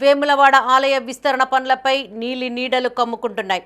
వేములవాడ ఆలయ విస్తరణ పనులపై నీలి నీడలు కమ్ముకుంటున్నాయి.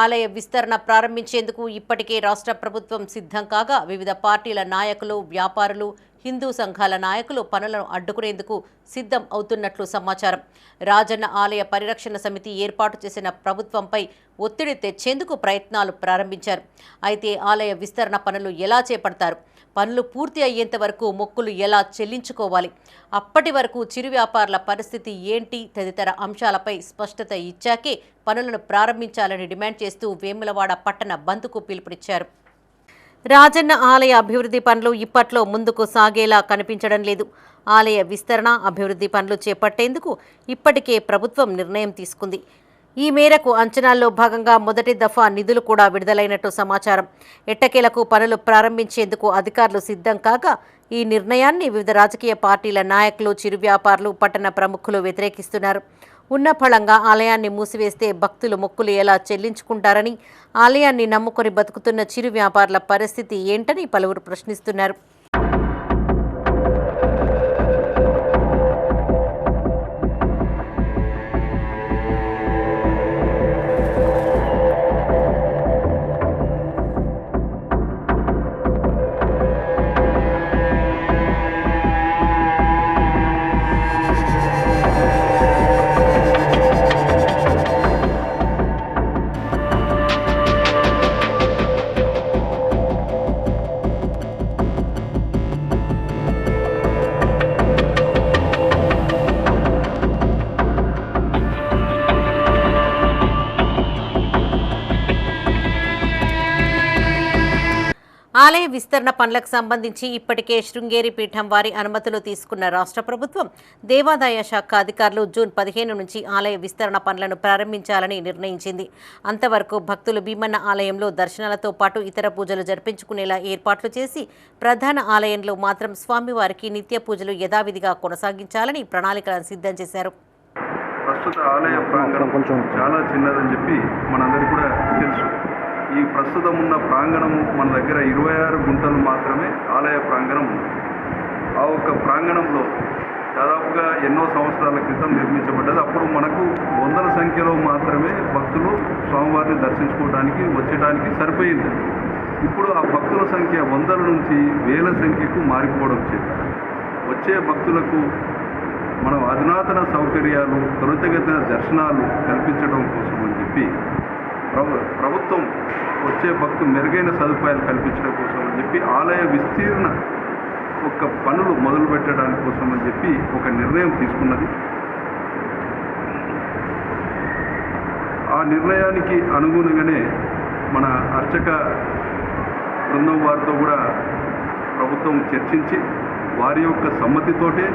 ఆలయ విస్తరణ ప్రారంభించేందుకు ఇప్పటికే రాష్ట్ర ప్రభుత్వం సిద్ధం కాగా వివిధ పార్టీల నాయకులు వ్యాపారులు హిందూ సంఘాల నాయకులు పనులను అడ్డుకునేందుకు సిద్ధం అవుతున్నట్లు సమాచారం. రాజన్న ఆలయ పరిరక్షణ సమితి ఏర్పాటు చేసిన ప్రభుత్వంపై ఒత్తిడి తెచ్చేందుకు ప్రయత్నాలు ప్రారంభించారు. అయితే ఆలయ విస్తరణ పనులు ఎలా చేపడతారు? పనులు పూర్తి అయ్యేంత వరకు మొక్కులు ఎలా చెల్లించుకోవాలి? అప్పటి వరకు చిరు వ్యాపారుల పరిస్థితి ఏంటి? తదితర అంశాలపై స్పష్టత ఇచ్చాకే పనులను ప్రారంభించాలని డిమాండ్ చేస్తూ వేములవాడ పట్టణ బంద్కు పిలుపునిచ్చారు. రాజన్న ఆలయ అభివృద్ధి పనులు ఇప్పట్లో ముందుకు సాగేలా కనిపించడం లేదు. ఆలయ విస్తరణ అభివృద్ధి పనులు చేపట్టేందుకు ఇప్పటికే ప్రభుత్వం నిర్ణయం తీసుకుంది. ఈ మేరకు అంచనాల్లో భాగంగా మొదటి దఫా నిధులు కూడా విడుదలైనట్టు సమాచారం. ఎట్టకేలకు పనులు ప్రారంభించేందుకు అధికారులు సిద్ధం కాగా ఈ నిర్ణయాన్ని వివిధ రాజకీయ పార్టీల నాయకులు చిరు వ్యాపారులు పట్టణ ప్రముఖులు వ్యతిరేకిస్తున్నారు. ఉన్న ఫలంగా ఆలయాన్ని మూసివేస్తే భక్తులు మొక్కులు ఎలా చెల్లించుకుంటారని ఆలయాన్ని నమ్ముకొని బతుకుతున్న చిరు వ్యాపారుల పరిస్థితి ఏంటని పలువురు ప్రశ్నిస్తున్నారు. ఆలయ విస్తరణ పనులకు సంబంధించి ఇప్పటికే శృంగేరి పీఠం వారి అనుమతులు తీసుకున్న రాష్ట్ర ప్రభుత్వం దేవాదాయ శాఖ అధికారులు జూన్ పదిహేను నుంచి ఆలయ విస్తరణ పనులను ప్రారంభించాలని నిర్ణయించింది అంతవరకు భక్తులు భీమన్న ఆలయంలో దర్శనాలతో పాటు ఇతర పూజలు జరిపించుకునేలా ఏర్పాట్లు చేసి ప్రధాన ఆలయంలో మాత్రం స్వామివారికి నిత్య పూజలు యథావిధిగా కొనసాగించాలని ప్రణాళికలను సిద్ధం చేశారు ప్రస్తుత ఆలయ ప్రాంగణం కొంచెం. చాలా చిన్నదని చెప్పి మనందరికీ కూడా తెలుసు ఈ ప్రస్తుతం ఉన్న ప్రాంగణము మన దగ్గర ఇరవై ఆరు గుంటలు మాత్రమే ఆలయ ప్రాంగణం ఉంది. ఆ ఒక్క ప్రాంగణంలో దాదాపుగా ఎన్నో సంవత్సరాల క్రితం నిర్మించబడ్డది. అప్పుడు మనకు వందల సంఖ్యలో మాత్రమే భక్తులు స్వామివారిని దర్శించుకోవడానికి వచ్చడానికి సరిపోయింది. ఇప్పుడు ఆ భక్తుల సంఖ్య వందల నుంచి వేల సంఖ్యకు మారిపోవడం చేత వచ్చే భక్తులకు మనం అధునాతన సౌకర్యాలు త్వరితగతిన దర్శనాలు కల్పించడం కోసం అని చెప్పి ప్రభుత్వం వచ్చే భక్తు మెరుగైన సదుపాయాలు కల్పించడం కోసం అని చెప్పి ఆలయ విస్తీర్ణ ఒక పనులు మొదలు పెట్టడానికి కోసం అని చెప్పి ఒక నిర్ణయం తీసుకున్నది. ఆ నిర్ణయానికి అనుగుణంగానే మన అర్చక బృందం వారితో కూడా ప్రభుత్వం చర్చించి వారి యొక్క సమ్మతితోటే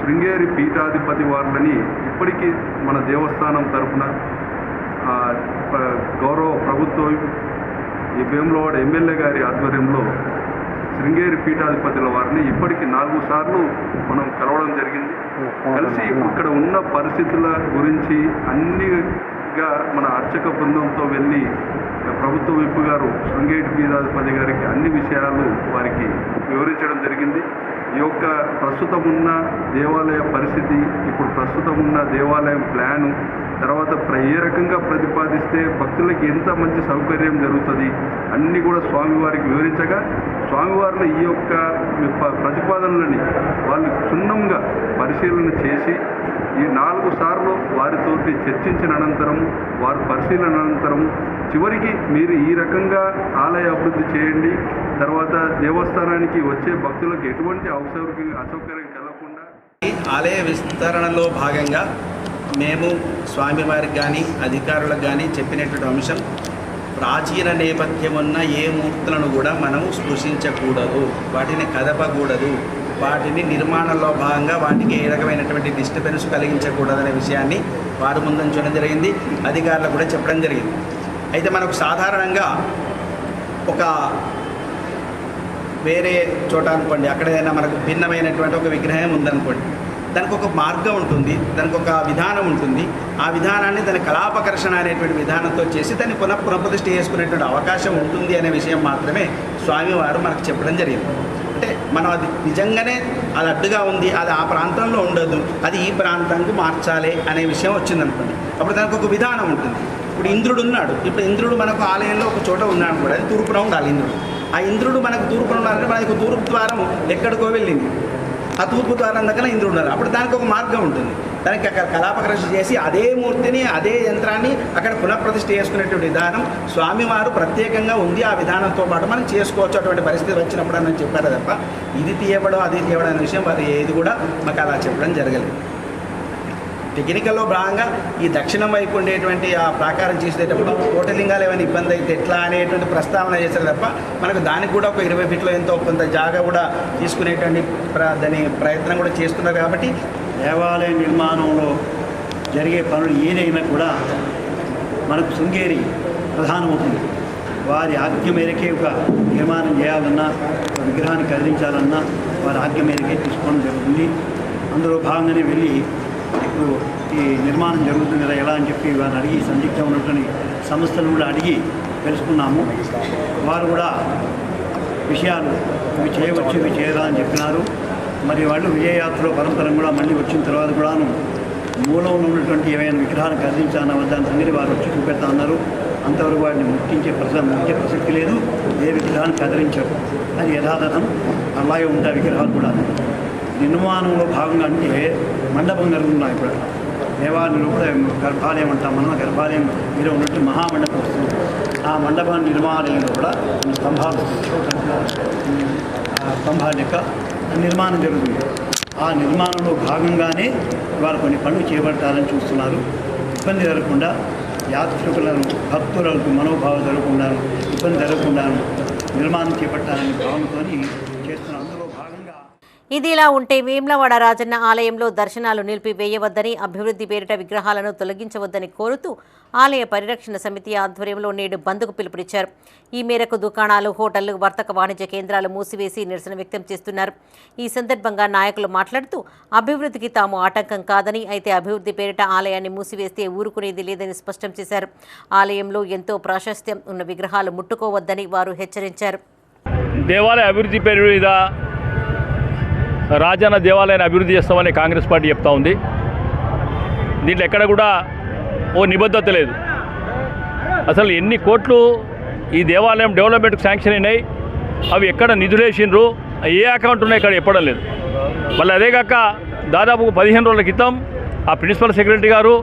శృంగేరి పీఠాధిపతి వారులని ఇప్పటికీ మన దేవస్థానం తరపున గౌరవ ప్రభుత్వం ఈ వేములవాడ ఎమ్మెల్యే గారి ఆధ్వర్యంలో శృంగేరి పీఠాధిపతుల వారిని ఇప్పటికి నాలుగు సార్లు మనం కలవడం జరిగింది. కలిసి ఇక్కడ ఉన్న పరిస్థితుల గురించి అన్నిగా మన అర్చక బృందంతో వెళ్ళి ప్రభుత్వ విప్పు గారు శృంగేరి పీఠాధిపతి గారికి అన్ని విషయాలు వారికి వివరించడం జరిగింది. ఈ యొక్క ప్రస్తుతం ఉన్న దేవాలయ పరిస్థితి ఇప్పుడు ప్రస్తుతం ఉన్న దేవాలయం ప్లాను తర్వాత ఏ రకంగా ప్రతిపాదిస్తే భక్తులకి ఎంత మంచి సౌకర్యం జరుగుతుంది అన్నీ కూడా స్వామివారికి వివరించగా స్వామివారిని ఈ యొక్క ప్రతిపాదనలని వాళ్ళు క్షుణ్ణంగా పరిశీలన చేసి ఈ నాలుగు సార్లు వారితో చర్చించిన అనంతరం వారి పరిశీలన అనంతరం చివరికి మీరు ఈ రకంగా ఆలయ అభివృద్ధి చేయండి. తర్వాత దేవస్థానానికి వచ్చే భక్తులకు ఎటువంటి అవసరం అసౌకర్యం కలగకుండా ఆలయ విస్తరణలో భాగంగా మేము స్వామివారికి కానీ అధికారులకు కానీ చెప్పినటువంటి అంశం ప్రాచీన నేపథ్యం ఉన్న ఏ మూర్తులను కూడా మనం స్పృశించకూడదు. వాటిని కదపకూడదు. వాటిని నిర్మాణంలో భాగంగా వాటికి ఏ రకమైనటువంటి డిస్టర్బెన్స్ కలిగించకూడదనే విషయాన్ని వారు ముందుంచడం జరిగింది. అధికారులకు కూడా చెప్పడం జరిగింది. అయితే మనకు సాధారణంగా ఒక వేరే చోట అనుకోండి అక్కడ ఏదైనా మనకు భిన్నమైనటువంటి ఒక విగ్రహం ఉందనుకోండి దానికి ఒక మార్గం ఉంటుంది దానికి ఒక విధానం ఉంటుంది. ఆ విధానాన్ని దాని కళాపకర్షణ అనేటువంటి విధానంతో చేసి దాన్ని పునః పునఃప్రతిష్ఠ చేసుకునేటువంటి అవకాశం ఉంటుంది అనే విషయం మాత్రమే స్వామివారు మనకు చెప్పడం జరిగింది. అంటే మనం అది నిజంగానే అది అడ్డుగా ఉంది అది ఆ ప్రాంతంలో ఉండదు అది ఈ ప్రాంతానికి మార్చాలి అనే విషయం వచ్చిందనుకోండి. అప్పుడు దానికి ఒక విధానం ఉంటుంది. ఇప్పుడు ఇంద్రుడు ఉన్నాడు. ఇప్పుడు ఇంద్రుడు మనకు ఆలయంలో ఒక చోట ఉన్నాడు కూడా అది తూర్పున ఉండాలి ఇంద్రుడు. ఆ ఇంద్రుడు మనకు తూర్పున ఉండాలంటే మనకు తూర్పు ద్వారం ఎక్కడికో వెళ్ళింది. ఆ తూర్పు ద్వారం దగ్గర ఇంద్రుడు ఉన్నారు. అప్పుడు దానికి ఒక మార్గం ఉంటుంది. దానికి అక్కడ కళాపకృషి చేసి అదే మూర్తిని అదే యంత్రాన్ని అక్కడ పునఃప్రతిష్ఠ చేసుకునేటువంటి విధానం స్వామివారు ప్రత్యేకంగా ఉంది. ఆ విధానంతో పాటు మనం చేసుకోవచ్చు అటువంటి పరిస్థితి వచ్చినప్పుడు అని చెప్పారు తప్ప ఇది తీయబడం అది తీయబడం అనే విషయం వారు ఏది కూడా మాకు అలా చెప్పడం జరగలేదు. టెక్నికల్లో భాగంగా ఈ దక్షిణం వైపు ఉండేటువంటి ఆ ప్రాకారం చేసేటప్పుడు కోటలింగాలు ఏమైనా ఇబ్బంది అయితే ఎట్లా అనేటువంటి ప్రస్తావన చేశారు తప్ప మనకు దానికి కూడా ఒక ఇరవై ఫీట్లో ఎంతో కొంత జాగా కూడా తీసుకునేటువంటి ప్ర దాని ప్రయత్నం కూడా చేస్తున్నారు కాబట్టి దేవాలయ నిర్మాణంలో జరిగే పనులు ఏదైనా కూడా మనకు శృంగేరి ప్రధానమవుతుంది. వారి ఆజ్ఞ మేరకే ఒక నిర్మాణం చేయాలన్నా విగ్రహాన్ని కదిలించాలన్నా వారి ఆజ్ఞ మేరకే తీసుకోవడం జరుగుతుంది. అందులో భాగంగానే వెళ్ళి ఇప్పుడు ఈ నిర్మాణం జరుగుతుంది కదా ఎలా అని చెప్పి వారిని అడిగి సందిగ్ధం ఉన్నటువంటి సంస్థలను కూడా అడిగి తెలుసుకున్నాము. వారు కూడా విషయాలు ఇవి చేయవచ్చు ఇవి చేయరా అని చెప్పినారు. మరి వాళ్ళు విజయయాత్రలో పరంపరం కూడా మళ్ళీ వచ్చిన తర్వాత కూడాను మూలంలో ఉన్నటువంటి ఏవైనా విగ్రహాన్ని కదిలించాలన్న వద్ద దాని సంగతి వారు వచ్చి చూపెడతా అన్నారు అంతవరకు వాటిని ముట్టించే ప్రస ముఖ్య ప్రసక్తి లేదు. ఏ విగ్రహాన్ని కదిలించరు. అది యథాతథం అలాగే ఉంటాయి విగ్రహాలు కూడా నిర్మాణంలో భాగంగా అంటే మండపం జరుగుతున్నాయి ఇప్పుడు? దేవాలయంలో కూడా గర్భాలయం అంటాం మనం గర్భాలయం మీద ఉన్నట్టు మహామండపం వస్తుంది. ఆ మండపం నిర్మాణంలో కూడా కొన్ని స్తంభాలు స్తంభాల యొక్క నిర్మాణం జరుగుతుంది. ఆ నిర్మాణంలో భాగంగానే వారు కొన్ని పనులు చేపట్టాలని చూస్తున్నారు. ఇబ్బంది జరగకుండా యాత్రికులను భక్తులకు మనోభావం జరగకుండా ఇబ్బంది జరగకుండా నిర్మాణం చేపట్టాలని భావనతో చేస్తున్నారు అందులో ఇది ఇలా ఉంటే వేమ్లవాడ రాజన్న ఆలయంలో దర్శనాలు నిలిపివేయవద్దని అభివృద్ధి పేరిట విగ్రహాలను తొలగించవద్దని కోరుతూ ఆలయ పరిరక్షణ సమితి ఆధ్వర్యంలో నేడు బంద్కు పిలుపునిచ్చారు. ఈ మేరకు దుకాణాలు హోటళ్ళు వర్తక వాణిజ్య కేంద్రాలు మూసివేసి నిరసన వ్యక్తం చేస్తున్నారు. ఈ సందర్భంగా నాయకులు మాట్లాడుతూ అభివృద్ధికి తాము ఆటంకం కాదని అయితే అభివృద్ధి పేరిట ఆలయాన్ని మూసివేస్తే ఊరుకునేది లేదని స్పష్టం చేశారు. ఆలయంలో ఎంతో ప్రాశస్త్యం ఉన్న విగ్రహాలు ముట్టుకోవద్దని వారు హెచ్చరించారు. దేవాలయ అభివృద్ధి పేరు మీద రాజన్న దేవాలయాన్ని అభివృద్ధి చేస్తామని కాంగ్రెస్ పార్టీ చెప్తా ఉంది. దీంట్లో ఎక్కడ కూడా ఓ నిబద్ధత లేదు. అసలు ఎన్ని కోట్లు ఈ దేవాలయం డెవలప్మెంట్కి శాంక్షన్ అయినాయి అవి ఎక్కడ నిధులేసిండ్రు ఏ అకౌంట్ ఉన్నాయి ఇక్కడ చెప్పడం లేదు. మళ్ళీ అదే కాక దాదాపు పదిహేను రోజుల క్రితం ఆ ప్రిన్సిపల్ సెక్రటరీ గారు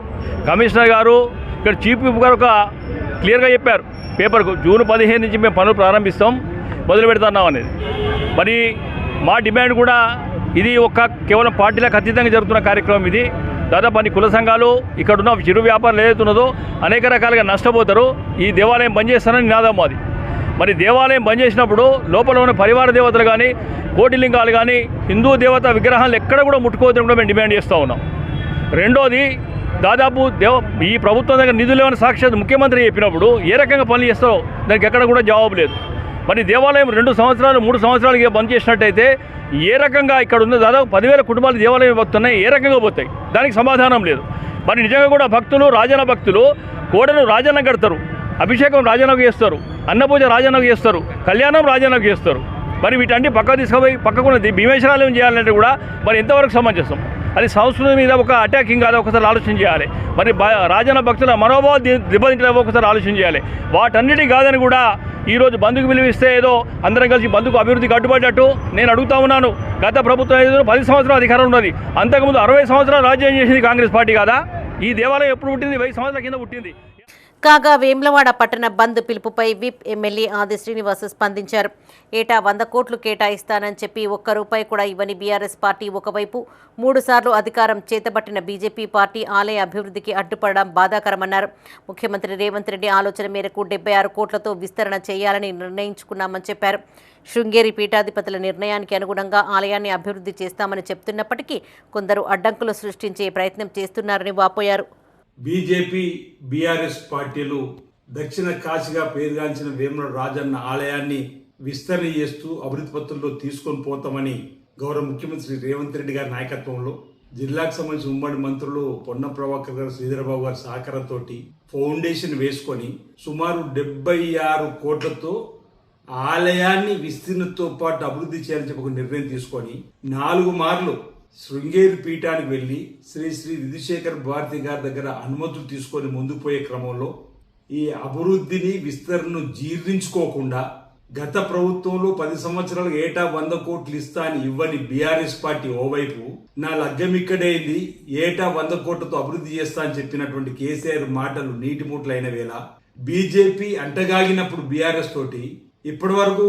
కమిషనర్ గారు ఇక్కడ చీఫ్ విప్ గారు ఒక క్లియర్గా చెప్పారు. పేపర్కు జూన్ పదిహేను నుంచి మేము పనులు ప్రారంభిస్తాం మొదలు పెడతాన్నాం అనేది. మరి మా డిమాండ్ కూడా ఇది ఒక కేవలం పార్టీలకు అతీతంగా జరుగుతున్న కార్యక్రమం ఇది. దాదాపు అన్ని కుల సంఘాలు ఇక్కడ ఉన్న చిరు వ్యాపారాలు ఏదైతున్నదో అనేక రకాలుగా నష్టపోతారు. ఈ దేవాలయం బంద్ చేస్తానని నినాదం అది మరి దేవాలయం బంద్ చేసినప్పుడు లోపల ఉన్న పరివార దేవతలు కానీ కోటిలింగాలు కానీ హిందూ దేవత విగ్రహాలు ఎక్కడ కూడా ముట్టుకోవద్దని కూడా మేము డిమాండ్ చేస్తూ ఉన్నాం. రెండోది దాదాపు దేవ ఈ ప్రభుత్వం దగ్గర నిధులు ఏమైనా సాక్షాత్ ముఖ్యమంత్రి చెప్పినప్పుడు ఏ రకంగా పనులు చేస్తారో దానికి ఎక్కడ కూడా జవాబు లేదు. మరి దేవాలయం రెండు సంవత్సరాలు మూడు సంవత్సరాలకి బంద్ చేసినట్టయితే ఏ రకంగా ఇక్కడ ఉన్న దాదాపు పదివేల కుటుంబాలు దేవాలయం పోతున్నాయి ఏ రకంగా పోతాయి? దానికి సమాధానం లేదు. మరి నిజంగా కూడా భక్తులు రాజన్న భక్తులు కోడను రాజన్న కడతారు అభిషేకం రాజన్నకు చేస్తారు అన్నపూజ రాజన్నకు చేస్తారు కళ్యాణం రాజన్నకు చేస్తారు. మరి వీటన్ని పక్క తీసుకుపోయి పక్కకున్న భీమేశ్వరాలయం చేయాలంటే కూడా మరి ఎంతవరకు సమంజసం? అది సంస్కృతి మీద ఒక అటాకింగ్ కాదు ఒకసారి ఆలోచన చేయాలి. మరి రాజన్న భక్తుల మనోభావం ది- దెబ్బతింటే ఒకసారి ఆలోచన చేయాలి. వాటన్నిటి కాదని కూడా ఈరోజు బంధుకు పిలువిస్తే ఏదో అందరం కలిసి బంధుకు అభివృద్ధికి కట్టుబడినట్టు నేను అడుగుతా ఉన్నాను. గత ప్రభుత్వం ఏదో పది సంవత్సరాల అధికారం ఉన్నది. అంతకుముందు అరవై సంవత్సరాలు రాజ్యం చేసింది కాంగ్రెస్ పార్టీ కదా? ఈ దేవాలయం ఎప్పుడు పుట్టింది? వెయ్యి సంవత్సరాల కింద పుట్టింది. కాగా వేమ్లవాడ పట్టణ బంద్ పిలుపుపై విప్ ఎమ్మెల్యే ఆది శ్రీనివాస్ స్పందించారు. ఏటా వంద కోట్లు కేటాయిస్తానని చెప్పి ఒక్క రూపాయి కూడా ఇవ్వని బీఆర్ఎస్ పార్టీ ఒకవైపు మూడుసార్లు అధికారం చేతబట్టిన బీజేపీ పార్టీ ఆలయ అభివృద్ధికి అడ్డుపడడం బాధాకరమన్నారు. ముఖ్యమంత్రి రేవంత్ రెడ్డి ఆలోచన మేరకు డెబ్బై ఆరు కోట్లతో విస్తరణ చేయాలని నిర్ణయించుకున్నామని చెప్పారు. శృంగేరి పీఠాధిపతుల నిర్ణయానికి అనుగుణంగా ఆలయాన్ని అభివృద్ధి చేస్తామని చెప్తున్నప్పటికీ కొందరు అడ్డంకులు సృష్టించే ప్రయత్నం చేస్తున్నారని వాపోయారు. బీజేపీ బీఆర్ఎస్ పార్టీలు దక్షిణ కాశీగా పేరుగాంచిన వేముల రాజన్న ఆలయాన్ని విస్తరణ చేస్తూ అభివృద్ధి పత్రంలో తీసుకొని పోతామని గౌరవ ముఖ్యమంత్రి రేవంత్ రెడ్డి గారి నాయకత్వంలో జిల్లాకు సంబంధించిన ఉమ్మడి మంత్రులు పొన్న ప్రభాకర్ గారు శ్రీధరబాబు గారి సహకారంతో ఫౌండేషన్ వేసుకొని సుమారు డెబ్బై ఆరు కోట్లతో ఆలయాన్ని విస్తీర్ణతో పాటు అభివృద్ధి చేయాలని చెప్పి ఒక నిర్ణయం తీసుకొని నాలుగు మార్లు శృంగేరి పీఠానికి వెళ్ళి శ్రీ శ్రీ విధుశేఖర్ భారతి గారి దగ్గర అనుమతులు తీసుకొని ముందుకు పోయే క్రమంలో ఈ అభివృద్ధిని విస్తరణను జీర్ణించుకోకుండా గత ప్రభుత్వంలో పది సంవత్సరాలు ఏటా వంద కోట్లు ఇస్తా అని ఇవ్వని బీఆర్ఎస్ పార్టీ ఓవైపు నా లగ్గం ఇక్కడైంది ఏటా వంద కోట్లతో అభివృద్ధి చేస్తా అని చెప్పినటువంటి కేసీఆర్ మాటలు నీటి మూటలైన వేళ బీజేపీ అంటగాగినప్పుడు బీఆర్ఎస్ తోటి ఇప్పటి వరకు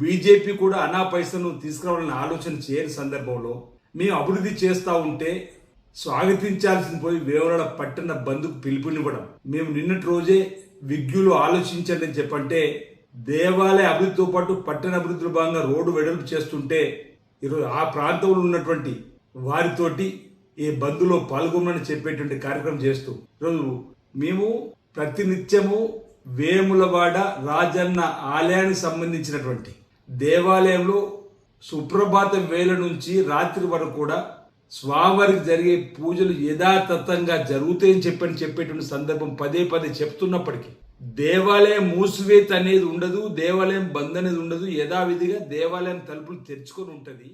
బీజేపీ కూడా అనా పైసను తీసుకురావాలని ఆలోచన చేయని సందర్భంలో మేము అభివృద్ధి చేస్తూ ఉంటే స్వాగతించాల్సిన పోయి వేమరాడ పట్టణ బంధుకు పిలుపునివ్వడం. మేము నిన్నటి రోజే విజ్ఞులు ఆలోచించండి అని చెప్పంటే దేవాలయ అభివృద్ధితో పాటు పట్టణ అభివృద్ధిలో భాగంగా రోడ్డు వెడల్పు చేస్తుంటే ఈరోజు ఆ ప్రాంతంలో ఉన్నటువంటి వారితోటి ఈ బంధులో పాల్గొనని చెప్పేటువంటి కార్యక్రమం చేస్తూ ఈరోజు మేము ప్రతినిత్యము వేములవాడ రాజన్న ఆలయానికి సంబంధించినటువంటి దేవాలయంలో సుప్రభాతం వేల నుంచి రాత్రి వరకు కూడా స్వామివారికి జరిగే పూజలు యథాతథంగా జరుగుతాయని చెప్పని చెప్పేటువంటి సందర్భం పదే పదే చెప్తున్నప్పటికీ దేవాలయం మూసివేత అనేది ఉండదు దేవాలయం బంద్ అనేది ఉండదు యథావిధిగా దేవాలయం తలుపులు తెరుచుకొని ఉంటుంది.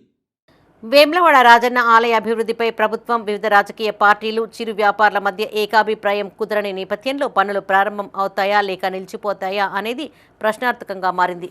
వేమలవాడ రాజన్న ఆలయ అభివృద్ధిపై ప్రభుత్వం వివిధ రాజకీయ పార్టీలు చిరు వ్యాపారుల మధ్య ఏకాభిప్రాయం కుదరని నేపథ్యంలో పనులు ప్రారంభం అవుతాయా లేక నిలిచిపోతాయా అనేది ప్రశ్నార్థకంగా మారింది.